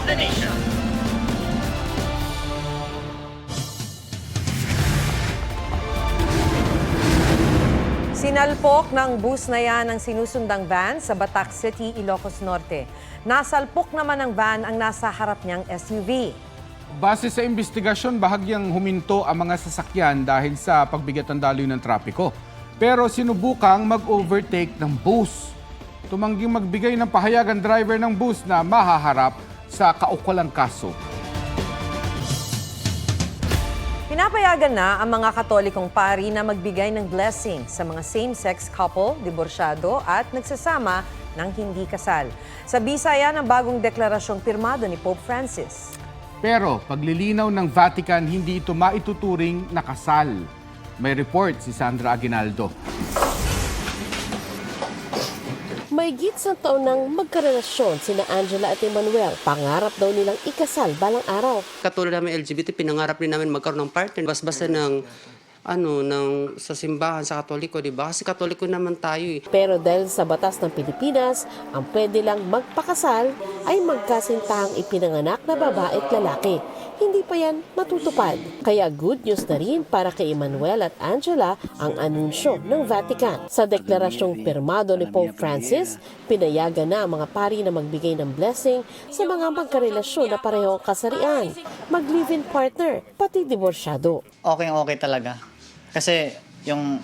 of the nation. Sinalpok ng bus na yan ang sinusundang van sa Batac City, Ilocos Norte. Nasalpok naman ng van ang nasa harap niyang SUV. Base sa investigasyon, bahagyang huminto ang mga sasakyan dahil sa pagbigat ng daloy ng trapiko. Pero sinubukang mag-overtake ng bus. Tumangging magbigay ng pahayag ang driver ng bus na mahaharap sa kaukulang kaso. Pinapayagan na ang mga katolikong pari na magbigay ng blessing sa mga same-sex couple, diborsyado at nagsasama ng hindi kasal. Sa bisaya ng bagong deklarasyong pirmado ni Pope Francis. Pero paglilinaw ng Vatican, hindi ito maituturing na kasal. May report si Sandra Aguinaldo. May sa taon nang magkarelasyon sina Angela at Emmanuel. Pangarap daw nilang ikasal balang araw. katulad namin LGBT, pinangarap rin namin magkaroon ng partner. Bas-basta ng, ano, ng, sa simbahan, sa katoliko, di ba? Kasi katoliko naman tayo eh. Pero dahil sa batas ng Pilipinas, ang pwede lang magpakasal ay magkasintahang ipinanganak na babae at lalaki. Hindi pa yan matutupad. Kaya good news na rin para kay Emmanuel at Angela ang anunsyo ng Vatican. Sa deklarasyong pirmado ni Pope Francis, pinayagan na ang mga pari na magbigay ng blessing sa mga magkarelasyon na parehong kasarian, mag-live-in partner, pati diborsyado. okay okay talaga. Kasi yung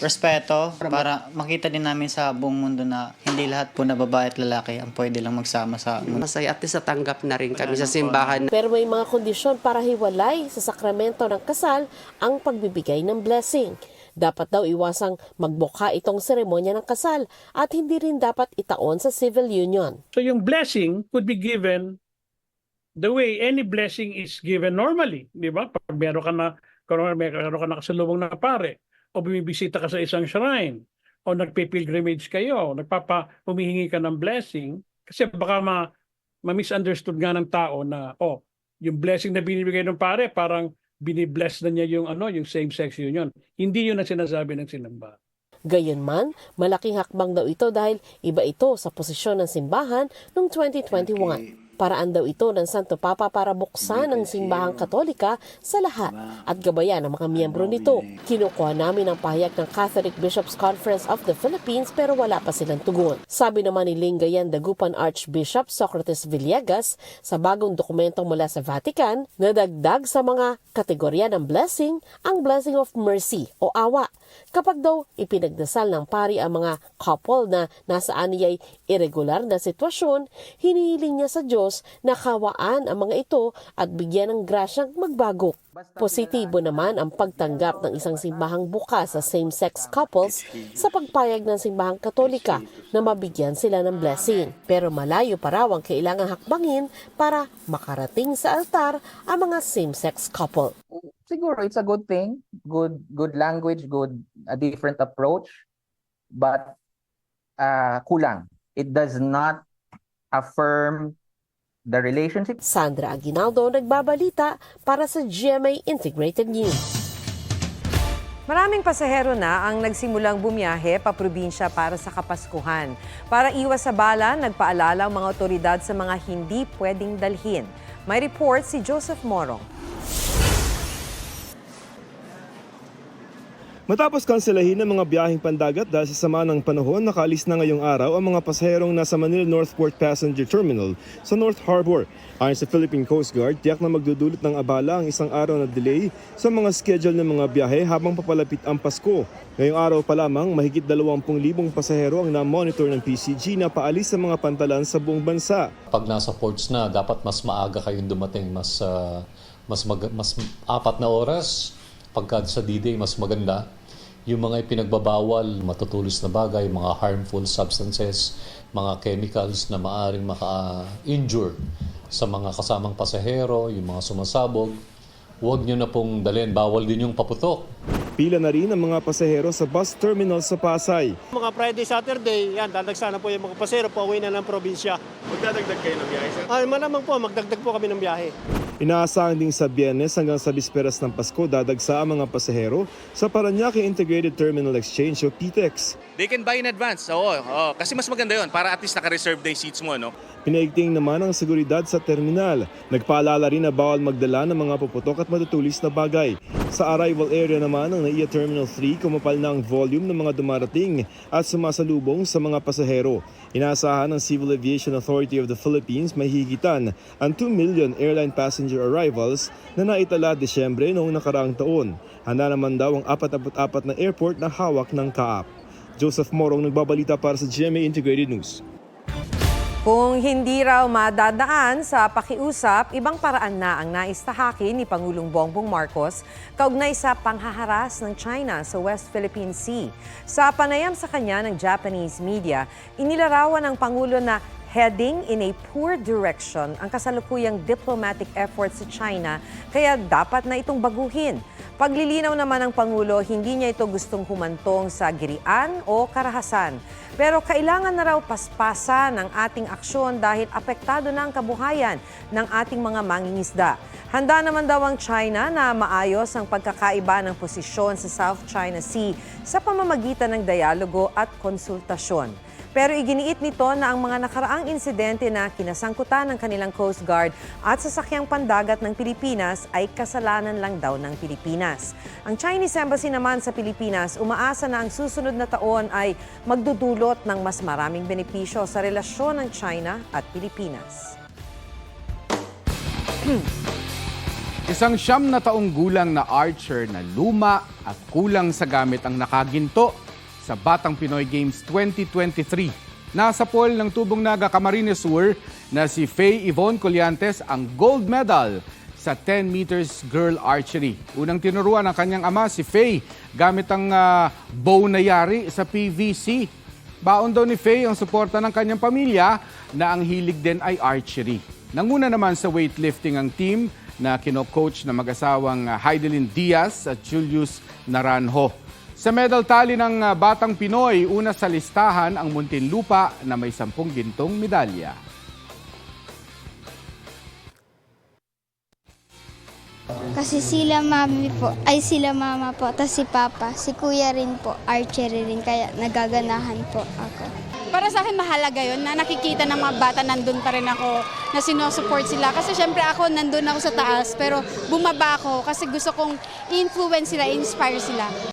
respeto para makita din namin sa buong mundo na hindi lahat po na babae at lalaki ang pwede lang magsama sa mundo. Masaya at least natanggap na rin kami sa simbahan. Pero may mga kondisyon para hiwalay sa sakramento ng kasal ang pagbibigay ng blessing. Dapat daw iwasang magbuka itong seremonya ng kasal at hindi rin dapat itaon sa civil union. So yung blessing could be given the way any blessing is given normally, di ba? Pag meron ka na meron ka na kasalubong na pare o bumibisita ka sa isang shrine o nagpe-pilgrimage kayo, nagpapa humihingi ka ng blessing kasi baka ma, ma-misunderstood nga ng tao na oh, yung blessing na binibigay ng pare parang binibless na niya yung ano, yung same-sex union. Hindi yun ang sinasabi ng sinamba. Gayunman, malaking hakbang daw ito dahil iba ito sa posisyon ng simbahan noong 2021. Paraan daw ito ng Santo Papa para buksan ang simbahang katolika sa lahat at gabayan ang mga miyembro nito. Kinukuha namin ang pahayag ng Catholic Bishops Conference of the Philippines pero wala pa silang tugon. Sabi naman ni Lingayan Dagupan Archbishop Socrates Villegas sa bagong dokumentong mula sa Vatican, nadagdag sa mga kategorya ng blessing ang blessing of mercy o awa. Kapag daw ipinagdasal ng pari ang mga couple na nasa aniyay irregular na sitwasyon, hinihiling niya sa Diyos na kawaan ang mga ito at bigyan ng grasyang magbago. Positibo naman ang pagtanggap ng isang simbahang bukas sa same-sex couples sa pagpayag ng simbahang katolika na mabigyan sila ng blessing. Pero malayo pa raw ang kailangang hakbangin para makarating sa altar ang mga same-sex couple. siguro it's a good thing good good language good a different approach but uh kulang it does not affirm the relationship Sandra Aguinaldo nagbabalita para sa GMA Integrated News. Maraming pasahero na ang nagsimulang bumiyahe pa probinsya para sa Kapaskuhan. Para iwas sa bala, nagpaalala ang mga otoridad sa mga hindi pwedeng dalhin. May report si Joseph Morong. Matapos kanselahin ng mga biyaheng pandagat dahil sa sama ng panahon, nakaalis na ngayong araw ang mga pasaherong nasa Manila Northport Passenger Terminal sa North Harbor. Ayon sa Philippine Coast Guard, tiyak na magdudulot ng abala ang isang araw na delay sa mga schedule ng mga biyahe habang papalapit ang Pasko. Ngayong araw pa lamang, mahigit 20,000 pasahero ang na-monitor ng PCG na paalis sa mga pantalan sa buong bansa. pag nasa ports na, dapat mas maaga kayong dumating, mas ah, mas mag, mas apat na oras. Pagka sa D-Day, mas maganda. Yung mga ipinagbabawal, matutulis na bagay, mga harmful substances, mga chemicals na maaring maka-injure sa mga kasamang pasahero, yung mga sumasabog, huwag nyo na pong dalhin. Bawal din yung paputok. Pila na rin ang mga pasahero sa bus terminal sa Pasay. Mga Friday, Saturday, yan, dadagsa na po yung mga pasero, pauwi na ng probinsya. Magdadagdag kayo ng biyahe, sir? Ah, malamang po, magdagdag po kami ng biyahe. Inaasahan ding sa Biyernes hanggang sa bisperas ng Pasko dadagsa ang mga pasahero sa Paranaque Integrated Terminal Exchange o PTEX. They can buy in advance. Oo, oo. kasi mas maganda 'yon para at least naka-reserve na yung seats mo, no? Pinaigting naman ang seguridad sa terminal. Nagpaalala rin na bawal magdala ng mga puputok at matutulis na bagay. Sa arrival area naman ng NAIA Terminal 3, kumapal na ang volume ng mga dumarating at sumasalubong sa mga pasahero. Inaasahan ng Civil Aviation Authority of the Philippines may higitan ang 2 million airline passenger arrivals na naitala Desyembre noong nakaraang taon. Handa naman daw ang 44 na airport na hawak ng kaap. Joseph Morong nagbabalita para sa GMA Integrated News. Kung hindi raw madadaan sa pakiusap, ibang paraan na ang naistahaki ni Pangulong Bongbong Marcos kaugnay sa panghaharas ng China sa West Philippine Sea. Sa panayam sa kanya ng Japanese media, inilarawan ng Pangulo na heading in a poor direction ang kasalukuyang diplomatic efforts sa China kaya dapat na itong baguhin. Paglilinaw naman ng Pangulo, hindi niya ito gustong humantong sa girian o karahasan. Pero kailangan na raw paspasan ng ating aksyon dahil apektado na ang kabuhayan ng ating mga mangingisda. Handa naman daw ang China na maayos ang pagkakaiba ng posisyon sa South China Sea sa pamamagitan ng dialogo at konsultasyon. Pero iginiit nito na ang mga nakaraang insidente na kinasangkutan ng kanilang Coast Guard at sasakyang pandagat ng Pilipinas ay kasalanan lang daw ng Pilipinas. Ang Chinese Embassy naman sa Pilipinas umaasa na ang susunod na taon ay magdudulot ng mas maraming benepisyo sa relasyon ng China at Pilipinas. Isang siyam na taong gulang na archer na luma at kulang sa gamit ang nakaginto sa Batang Pinoy Games 2023. Nasa poll ng Tubong Naga Camarines Sur na si Faye Yvonne Colliantes ang gold medal sa 10 meters girl archery. Unang tinuruan ng kanyang ama si Faye gamit ang ah, bow na yari sa PVC. Baon daw ni Faye ang suporta ng kanyang pamilya na ang hilig din ay archery. Nanguna naman sa weightlifting ang team na kino-coach na mag-asawang ah, Heidelin Diaz at Julius Naranjo. Sa medal tally ng ah, Batang Pinoy, una sa listahan ang Muntinlupa na may 10 gintong medalya. Kasi sila mami po, ay sila mama po, tapos si papa, si kuya rin po, archery rin, kaya nagaganahan po ako. Para sa akin mahalaga yon na nakikita ng mga bata nandun pa rin ako, na sinusupport sila. Kasi syempre ako nandun ako sa taas, pero bumaba ako kasi gusto kong influence sila, inspire sila.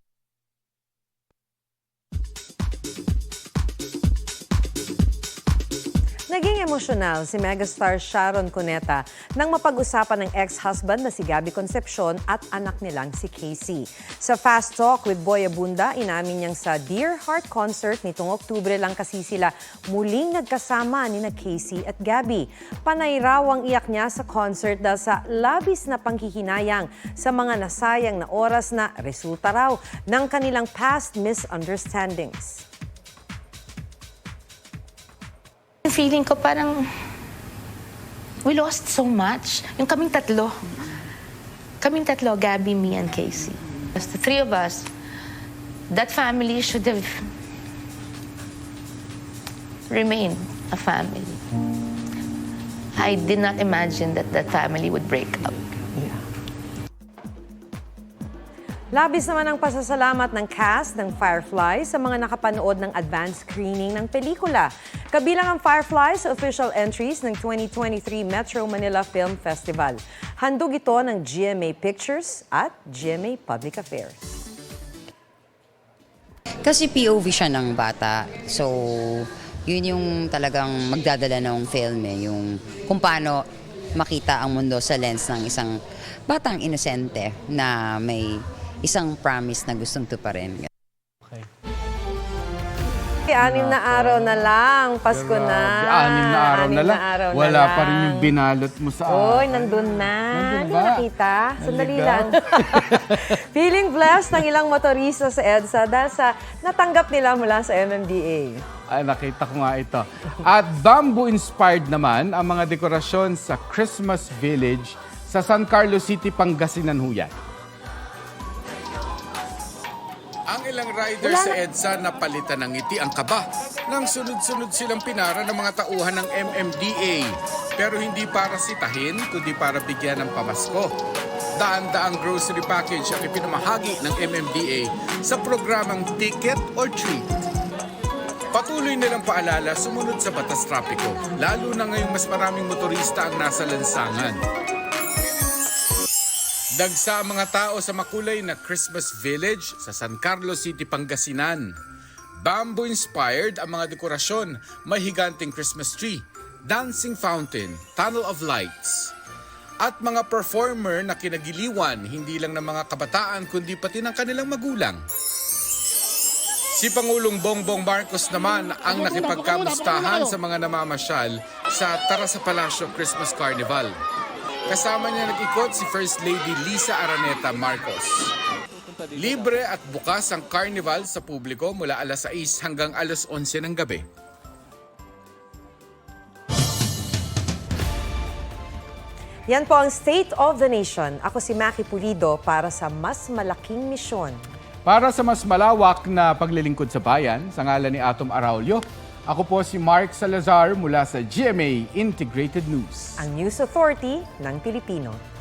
Naging emosyonal si megastar Sharon Cuneta nang mapag-usapan ng ex-husband na si Gabby Concepcion at anak nilang si Casey. Sa Fast Talk with Boy Abunda, inamin niyang sa Dear Heart concert nitong Oktubre lang kasi sila muling nagkasama ni na Casey at Gabby. Panay raw ang iyak niya sa concert dahil sa labis na panghihinayang sa mga nasayang na oras na resulta raw ng kanilang past misunderstandings. Feeling ko parang we lost so much. Yung kaming tatlo. Kaming tatlo, Gabby, me, and Casey. As the three of us, that family should have remained a family. I did not imagine that that family would break up. Labis naman ang pasasalamat ng cast ng Firefly sa mga nakapanood ng advance screening ng pelikula. Kabilang ang Firefly sa official entries ng 2023 Metro Manila Film Festival. Handog ito ng GMA Pictures at GMA Public Affairs. Kasi POV siya ng bata. So, yun yung talagang magdadala ng film eh. Yung kung paano makita ang mundo sa lens ng isang batang inosente na may isang promise na gustong tuparin. Anim na araw na lang, Pasko na. Anim na araw Anim na lang. araw na Wala pa rin lang. yung binalot mo sa Oy, akin. nandun na. Nandun Hindi ba? nakita. Sandali lang. Feeling blessed ng ilang motorista sa EDSA dahil sa natanggap nila mula sa MMDA. Ay, nakita ko nga ito. At bamboo-inspired naman ang mga dekorasyon sa Christmas Village sa San Carlos City, Pangasinan ho Ang ilang rider sa EDSA napalitan ng ngiti ang kaba nang sunod-sunod silang pinara ng mga tauhan ng MMDA. Pero hindi para sitahin, kundi para bigyan ng pamasko. Daan-daang grocery package ang ipinamahagi ng MMDA sa programang Ticket or Treat. Patuloy nilang paalala sumunod sa batas trapiko, lalo na ngayong mas maraming motorista ang nasa lansangan. Dagsa ang mga tao sa makulay na Christmas Village sa San Carlos City, Pangasinan. Bamboo-inspired ang mga dekorasyon, may higanting Christmas tree, dancing fountain, tunnel of lights. At mga performer na kinagiliwan hindi lang ng mga kabataan kundi pati ng kanilang magulang. Si Pangulong Bongbong Marcos naman ang nakipagkamustahan sa mga namamasyal sa Tara sa Palasyo Christmas Carnival. Kasama niya nag-ikot si First Lady Lisa Araneta Marcos. Libre at bukas ang carnival sa publiko mula alas 6 hanggang alas 11 ng gabi. Yan po ang State of the Nation. Ako si Maki Pulido para sa mas malaking misyon. Para sa mas malawak na paglilingkod sa bayan, sa ngalan ni Atom Araulio, ako po si Mark Salazar mula sa GMA Integrated News. Ang News Authority ng Pilipino.